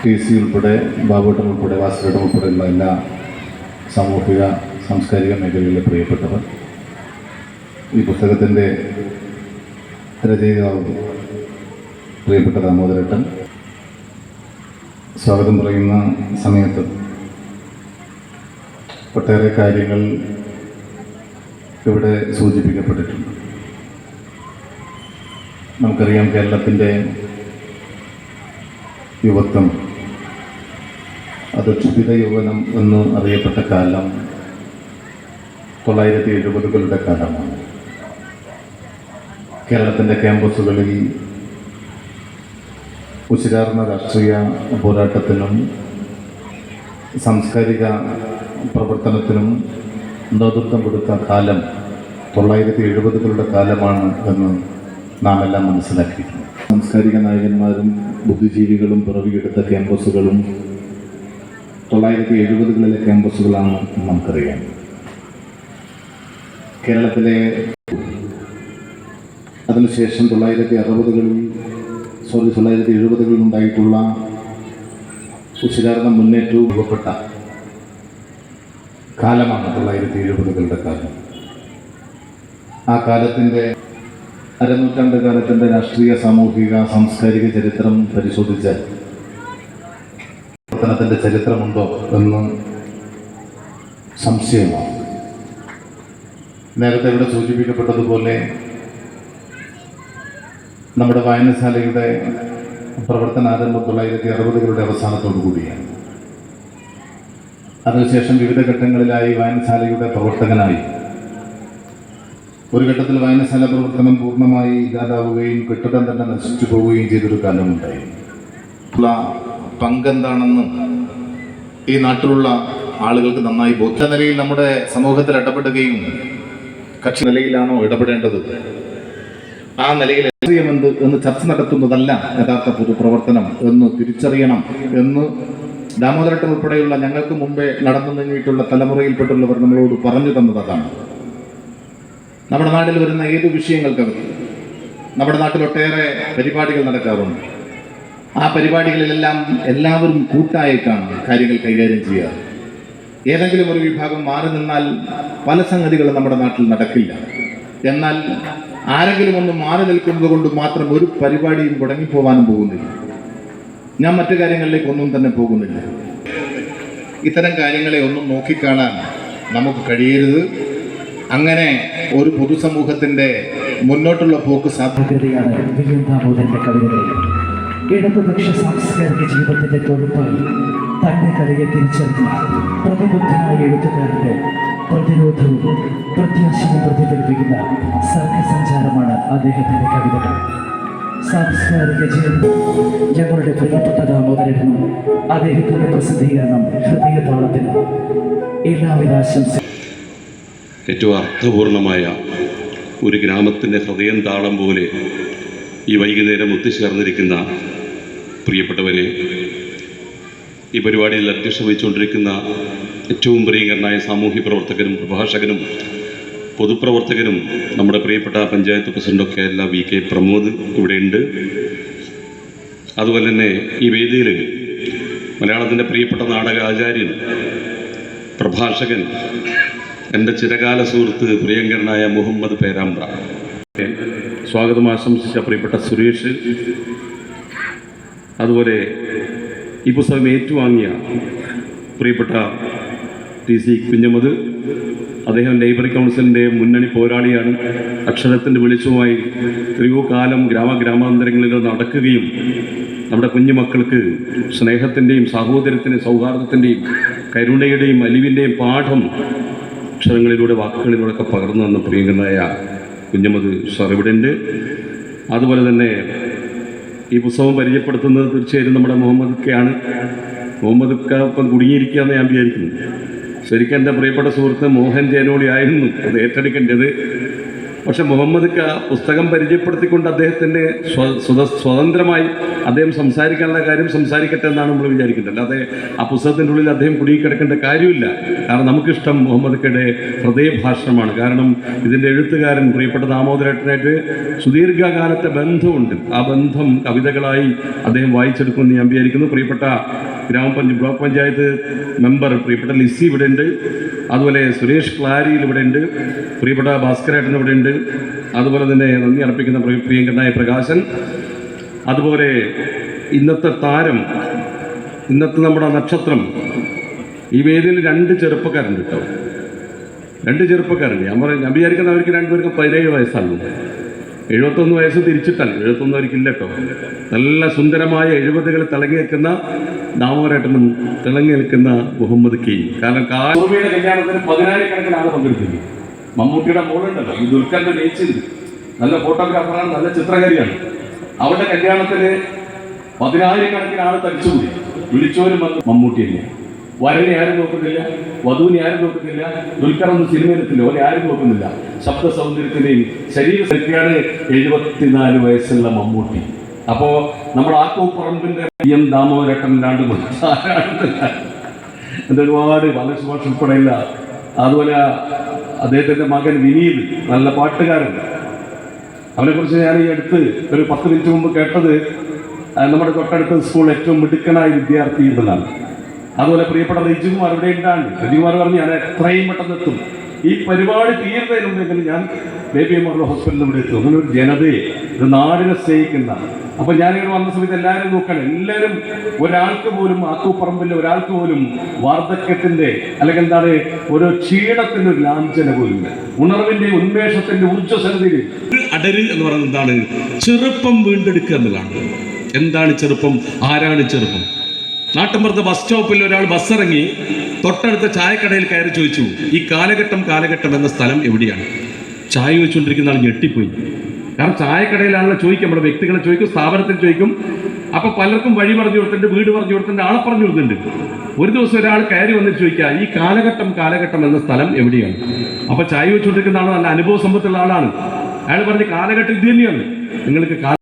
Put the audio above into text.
T C ഉൾപ്പെടെ ബാബുട്ടൻ ഉൾപ്പെടെ വാസുവേട്ടൻ ഉൾപ്പെടെയുള്ള എല്ലാ സാമൂഹിക സാംസ്കാരിക മേഖലയിലെ പ്രിയപ്പെട്ടവർ ഈ പുസ്തകത്തിന്റെ രചയിതാവ് പ്രിയപ്പെട്ട ദാമോദരട്ടൻ സ്വാഗതം പറയുന്ന സമയത്ത് ഒട്ടേറെ കാര്യങ്ങൾ ഇവിടെ സൂചിപ്പിക്കപ്പെട്ടിട്ടുണ്ട്. നമുക്കറിയാം കേരളത്തിന്റെ യുവത്വം അത് ക്ഷുഭിത യൗവനം എന്ന് അറിയപ്പെട്ട കാലം തൊള്ളായിരത്തി എഴുപതുകളുടെ കാലമാണ്. കേരളത്തിന്റെ ക്യാമ്പസുകളിൽ ഉച്ചിരാർന്ന രാഷ്ട്രീയ പോരാട്ടത്തിനും സാംസ്കാരിക പ്രവർത്തനത്തിനും നേതൃത്വം കൊടുത്ത കാലം തൊള്ളായിരത്തി എഴുപതുകളുടെ കാലമാണ് എന്ന് നാം എല്ലാം മനസ്സിലാക്കിയിട്ടുണ്ട്. സാംസ്കാരിക നായകന്മാരും ബുദ്ധിജീവികളും പിറവിയെടുത്ത ക്യാമ്പസുകളും തൊള്ളായിരത്തി എഴുപതുകളിലെ ക്യാമ്പസുകളാണ് നമുക്കറിയാം. കേരളത്തിലെ അതിനുശേഷം തൊള്ളായിരത്തി അറുപതുകളിൽ സോറി തൊള്ളായിരത്തി എഴുപതുകളിൽ ഉണ്ടായിട്ടുള്ള ഉശിരാർന്ന മുന്നേറ്റവും രൂപപ്പെട്ട കാലമാണ് തൊള്ളായിരത്തി എഴുപതുകളുടെ കാലം. ആ കാലത്തിന്റെ അരനൂറ്റാണ്ട് കാലത്തിന്റെ രാഷ്ട്രീയ സാമൂഹിക സാംസ്കാരിക ചരിത്രം പരിശോധിച്ചാൽ പ്രവർത്തനത്തിന്റെ ചരിത്രമുണ്ടോ എന്ന് സംശയമാണ്. നേരത്തെ ഇവിടെ സൂചിപ്പിക്കപ്പെട്ടതുപോലെ നമ്മുടെ വായനശാലയുടെ പ്രവർത്തനാരംഭം തൊള്ളായിരത്തി അറുപതുകളുടെ അവസാനത്തോടു കൂടിയാണ്. അതിനുശേഷം വിവിധ ഘട്ടങ്ങളിലായി വായനശാലയുടെ പ്രവർത്തകനായി. ഒരു ഘട്ടത്തിൽ വായനശാല പ്രവർത്തനം പൂർണമായി ഇല്ലാതാവുകയും കെട്ടിടം തന്നെ നശിച്ചു പോവുകയും ചെയ്തൊരു കാലമുണ്ടായി. പങ്കെന്താണെന്ന് ഈ നാട്ടിലുള്ള ആളുകൾക്ക് നന്നായി ബോധ്യ നിലയിൽ നമ്മുടെ സമൂഹത്തിൽ ഇടപെടുകയും കക്ഷി നിലയിലാണോ ഇടപെടേണ്ടത്? ആ നിലയിൽ എന്ത് എന്ന് ചർച്ച നടത്തുന്നതല്ല യഥാർത്ഥ പൊതുപ്രവർത്തനം എന്ന് തിരിച്ചറിയണം എന്ന് ദാമോദരട്ടൻ ഉൾപ്പെടെയുള്ള ഞങ്ങൾക്ക് മുമ്പേ നടന്നു നീങ്ങിയിട്ടുള്ള തലമുറയിൽപ്പെട്ടുള്ളവർ നമ്മളോട് പറഞ്ഞു തന്നത് അതാണ്. നമ്മുടെ നാട്ടിൽ വരുന്ന ഏത് വിഷയങ്ങൾക്കകത്ത് നമ്മുടെ നാട്ടിൽ ഒട്ടേറെ പരിപാടികൾ നടക്കാറുണ്ട്. ആ പരിപാടികളിലെല്ലാം എല്ലാവരും കൂട്ടായിട്ടാണ് കാര്യങ്ങൾ കൈകാര്യം ചെയ്യാറ് ഏതെങ്കിലും ഒരു വിഭാഗം മാറി നിന്നാൽ പല സംഗതികളും നമ്മുടെ നാട്ടിൽ നടക്കില്ല. എന്നാൽ ആരെങ്കിലും ഒന്ന് മാറി നിൽക്കുന്നത് കൊണ്ട് മാത്രം ഒരു പരിപാടിയും മുടങ്ങിപ്പോവാനും പോകുന്നില്ല. ഞാൻ മറ്റു കാര്യങ്ങളിലേക്ക് ഒന്നും തന്നെ പോകുന്നില്ല. ഇത്തരം കാര്യങ്ങളെ ഒന്നും നോക്കിക്കാണാൻ നമുക്ക് കഴിയരുത്. അങ്ങനെ ഒരു പൊതുസമൂഹത്തിന്റെ മുന്നോട്ടുള്ള പോക്ക് സാധ്യതയാണ് കൃതിയാണ് ഇടതുപക്ഷ സാംസ്കാരിക ജീവിതത്തിന്റെ തൊഴുപ്പായി തന്റെ കലയെ തിരിച്ചറിഞ്ഞ പ്രതിബുദ്ധനായ എഴുത്തുകാരന്റെ പ്രതിരോധവും പ്രത്യാശയും പ്രതിഫലിപ്പിക്കുന്ന സർഗസഞ്ചാരമാണ് അദ്ദേഹത്തിന്റെ കവിതകൾ. സാംസ്കാരിക ജീവിതം ഞങ്ങളുടെ പ്രിയപ്പെട്ട ദാമോദരനും അദ്ദേഹത്തിന്റെ പ്രസിദ്ധീകരണം ഹൃദയതാളത്തിന് എല്ലാവിധ ആശംസ ഏറ്റവും അർത്ഥപൂർണമായ ഒരു ഗ്രാമത്തിന്റെ ഹൃദയം താളം പോലെ ഈ വൈകുന്നേരം ഒത്തുചേർന്നിരിക്കുന്ന പ്രിയപ്പെട്ടവരെ ഈ പരിപാടിയിൽ അധ്യക്ഷ വഹിച്ചുകൊണ്ടിരിക്കുന്ന ഏറ്റവും പ്രിയങ്കരനായ സാമൂഹ്യ പ്രവർത്തകനും പ്രഭാഷകനും പൊതുപ്രവർത്തകനും നമ്മുടെ പ്രിയപ്പെട്ട പഞ്ചായത്ത് പ്രസിഡന്റൊക്കെ അല്ല വി കെ പ്രമോദ് ഇവിടെയുണ്ട്. അതുപോലെ തന്നെ ഈ വേദിയിൽ മലയാളത്തിന്റെ പ്രിയപ്പെട്ട നാടക ആചാര്യൻ പ്രഭാഷകൻ എന്റെ ചിരകാല സുഹൃത്ത് പ്രിയങ്കരനായ മുഹമ്മദ് പേരാമ്പ്ര. സ്വാഗതം ആശംസിച്ച പ്രിയപ്പെട്ട സുരേഷ് അതുപോലെ ഈ പുസ്തകം ഏറ്റുവാങ്ങിയ പ്രിയപ്പെട്ട ടി സി കുഞ്ഞമ്മദ് അദ്ദേഹം ലൈബ്രറി കൗൺസിലിന്റെ മുന്നണി പോരാളിയാണ്. അക്ഷരത്തിന്റെ വെളിച്ചവുമായി എത്രയോ കാലം ഗ്രാമഗ്രാമാന്തരങ്ങളിൽ നടക്കുകയും നമ്മുടെ കുഞ്ഞുമക്കൾക്ക് സ്നേഹത്തിന്റെയും സഹോദരത്തിന്റെയും സൗഹാർദ്ദത്തിന്റെയും കരുണയുടെയും അലിവിന്റെയും പാഠം അക്ഷരങ്ങളിലൂടെ വാക്കുകളിലൂടെ ഒക്കെ പകർന്നു തന്ന പ്രിയങ്കരനായ കുഞ്ഞമ്മദ് സർ അതുപോലെ തന്നെ ഈ പുസ്തകം പരിചയപ്പെടുത്തുന്നത് തീർച്ചയായും നമ്മുടെ മുഹമ്മദ് കെയാണ് മുഹമ്മദ് ക ഇപ്പം ഞാൻ വിചാരിക്കുന്നു. ശരിക്കും എന്റെ പ്രിയപ്പെട്ട സുഹൃത്ത് മോഹൻ ജേനോളി ആയിരുന്നു അത് ഏറ്റെടുക്കേണ്ടത്. പക്ഷെ മുഹമ്മദ് ക പുസ്തകം പരിചയപ്പെടുത്തിക്കൊണ്ട് അദ്ദേഹത്തിന്റെ സ്വ- സ്വത സ്വതന്ത്രമായി അദ്ദേഹം സംസാരിക്കാനുള്ള കാര്യം സംസാരിക്കട്ടെ എന്നാണ് നമ്മൾ വിചാരിക്കുന്നത് അല്ലാതെ ആ പുസ്തകത്തിന്റെ ഉള്ളിൽ അദ്ദേഹം കുടുങ്ങിക്കിടക്കേണ്ട കാര്യമില്ല. കാരണം നമുക്കിഷ്ടം മുഹമ്മദ് കയുടെ ഹൃദയഭാഷണമാണ്. കാരണം ഇതിന്റെ എഴുത്തുകാരൻ പ്രിയപ്പെട്ട ദാമോദരേട്ടനായിട്ട് സുദീർഘകാലത്തെ ബന്ധമുണ്ട്. ആ ബന്ധം കവിതകളായി അദ്ദേഹം വായിച്ചെടുക്കുമെന്ന് ഞാൻ വിചാരിക്കുന്നു. പ്രിയപ്പെട്ട ഗ്രാമപഞ്ചായത്ത് ബ്ലോക്ക് പഞ്ചായത്ത് മെമ്പർ പ്രിയപ്പെട്ട ലിസി ഇവിടെ ഉണ്ട് അതുപോലെ സുരേഷ് ക്ലാരിയിൽ ഇവിടെ ഉണ്ട് പ്രിയപ്പെട്ട ഭാസ്കരേട്ടൻ ഇവിടെ ഉണ്ട് അതുപോലെ തന്നെ നന്ദി അർപ്പിക്കുന്ന പ്രിയ- പ്രിയങ്കരനായ പ്രകാശൻ. അതുപോലെ ഇന്നത്തെ താരം ഇന്നത്തെ നമ്മുടെ നക്ഷത്രം ഈ വേദിയിൽ രണ്ട് ചെറുപ്പക്കാരുണ്ട് കേട്ടോ. രണ്ട് ചെറുപ്പക്കാരുണ്ട്. ഞാൻ പറയും ഞാൻ വിചാരിക്കുന്ന അവർക്ക് രണ്ടുപേർക്കും പതിനേഴ് വയസ്സാണ്. എഴുപത്തൊന്ന് വയസ്സ് തിരിച്ചിട്ടല്ല എഴുപത്തൊന്ന് അവർക്കില്ല കേട്ടോ. നല്ല സുന്ദരമായ എഴുപതുകൾ തിളങ്ങി നിൽക്കുന്ന ദാമോരേട്ടനും തിളങ്ങി നിൽക്കുന്ന മുഹമ്മദ് കെ കാരണം കാർമയുടെ കല്യാണത്തിന് പതിനായിരക്കണക്കിനാണ് പങ്കെടുക്കുന്നത് മമ്മൂട്ടിയുടെ മോളുണ്ടല്ലോ. ഈ ദുൽഖറിന്റെ നേച്ചിണ്ട് നല്ല ഫോട്ടോഗ്രാഫറാണ് നല്ല ചിത്രകാരിയാണ്. അവരുടെ കല്യാണത്തിൽ പതിനായിരക്കണക്കിന് ആൾ തടിച്ചുകൂടി. വിളിച്ചവരും വന്ന് മമ്മൂട്ടി വരനെ ആരും നോക്കുന്നില്ല വധുവിനെ ആരും നോക്കുന്നില്ല ദുൽഖറൊന്നും സിനിമയിലെത്തില്ല ഓനെ ആരും നോക്കുന്നില്ല. ശബ്ദ സൗന്ദര്യത്തിന്റെയും ശരീര സംഖ്യയാണ് എഴുപത്തിനാല് വയസ്സുള്ള മമ്മൂട്ടി. അപ്പോ നമ്മൾ ആക്കോപ്പറമ്പിന്റെ എം ദാമോദരട്ടനിലാണ്ട് എന്റെ ഒരുപാട് വളരെ ഉൾപ്പെടെയുള്ള അതുപോലെ അദ്ദേഹത്തിന്റെ മകൻ വിനീത് നല്ല പാട്ടുകാരൻ. അവനെ കുറിച്ച് ഞാൻ ഈ അടുത്ത് ഒരു പത്ത് മിനിറ്റ് മുമ്പ് കേട്ടത് നമ്മുടെ തൊട്ടടുത്ത സ്കൂൾ ഏറ്റവും മിടുക്കനായ വിദ്യാർത്ഥി എന്നതാണ് അതുപോലെ പ്രിയപ്പെട്ട റിജുകുമാർ അവിടെ ഉണ്ടാണ്. റിജുകുമാർ പറഞ്ഞു ഞാൻ എത്രയും പെട്ടെന്ന് എത്തും. ഈ പരിപാടി തീരുന്നതിനുണ്ടെങ്കിൽ ഞാൻ ബേബി എമ്മറിലെ ഹോസ്പിറ്റലിൽ ഇവിടെ എത്തും. അങ്ങനെ ഒരു ജനതയെ ഒരു നാടിനെ സ്നേഹിക്കുന്ന അപ്പൊ ഞാനിവിടെ വന്ന സമയത്ത് എല്ലാവരും നോക്കണം. എല്ലാവരും ഒരാൾക്ക് പോലും ആത്തൂപ്പറമ്പിൽ ഒരാൾക്ക് പോലും വാർദ്ധക്യത്തിന്റെ അല്ലെങ്കിൽ എന്താണ് ഒരു ക്ഷീണത്തിന്റെ ഒരു ലാഞ്ചന പോലും ഉണർവിന്റെ ഉന്മേഷത്തിന്റെ ഊർജസ്വലതയിൽ അടര് എന്ന് പറയുന്നത് എന്താണ്? ചെറുപ്പം വീണ്ടെടുക്കുക എന്നതാണ് എന്താണ് ചെറുപ്പം? ആരാണ് ചെറുപ്പം? നാട്ടിൻപുറത്ത് ബസ് സ്റ്റോപ്പിൽ ഒരാൾ ബസ് ഇറങ്ങി തൊട്ടടുത്ത ചായക്കടയിൽ കയറി ചോദിച്ചു ഈ കാലഘട്ടം കാലഘട്ടം എന്ന സ്ഥലം എവിടെയാണ്? ചായ വെച്ചുകൊണ്ടിരിക്കുന്ന ആൾ ഞെട്ടിപ്പോയി. കാരണം ചായക്കടയിലാണല്ലോ ചോദിക്കും നമ്മുടെ വ്യക്തികളെ ചോദിക്കും സ്ഥാപനത്തിൽ ചോദിക്കും. അപ്പോൾ പലർക്കും വഴി പറഞ്ഞു കൊടുത്തിട്ടുണ്ട് വീട് പറഞ്ഞു കൊടുത്തിട്ടുണ്ട് ആളെ പറഞ്ഞു കൊടുത്തിട്ടുണ്ട്. ഒരു ദിവസം ഒരാൾ കയറി വന്നിട്ട് ചോദിക്കുക ഈ കാലഘട്ടം കാലഘട്ടം എന്ന സ്ഥലം എവിടെയാണ്? അപ്പോൾ ചായ വെച്ചുകൊണ്ടിരിക്കുന്ന ആൾ നല്ല അനുഭവ സമ്പത്തുള്ള ആളാണ്. അയാൾ പറഞ്ഞ കാലഘട്ടം ഇത് തന്നെയാണ്. നിങ്ങൾക്ക്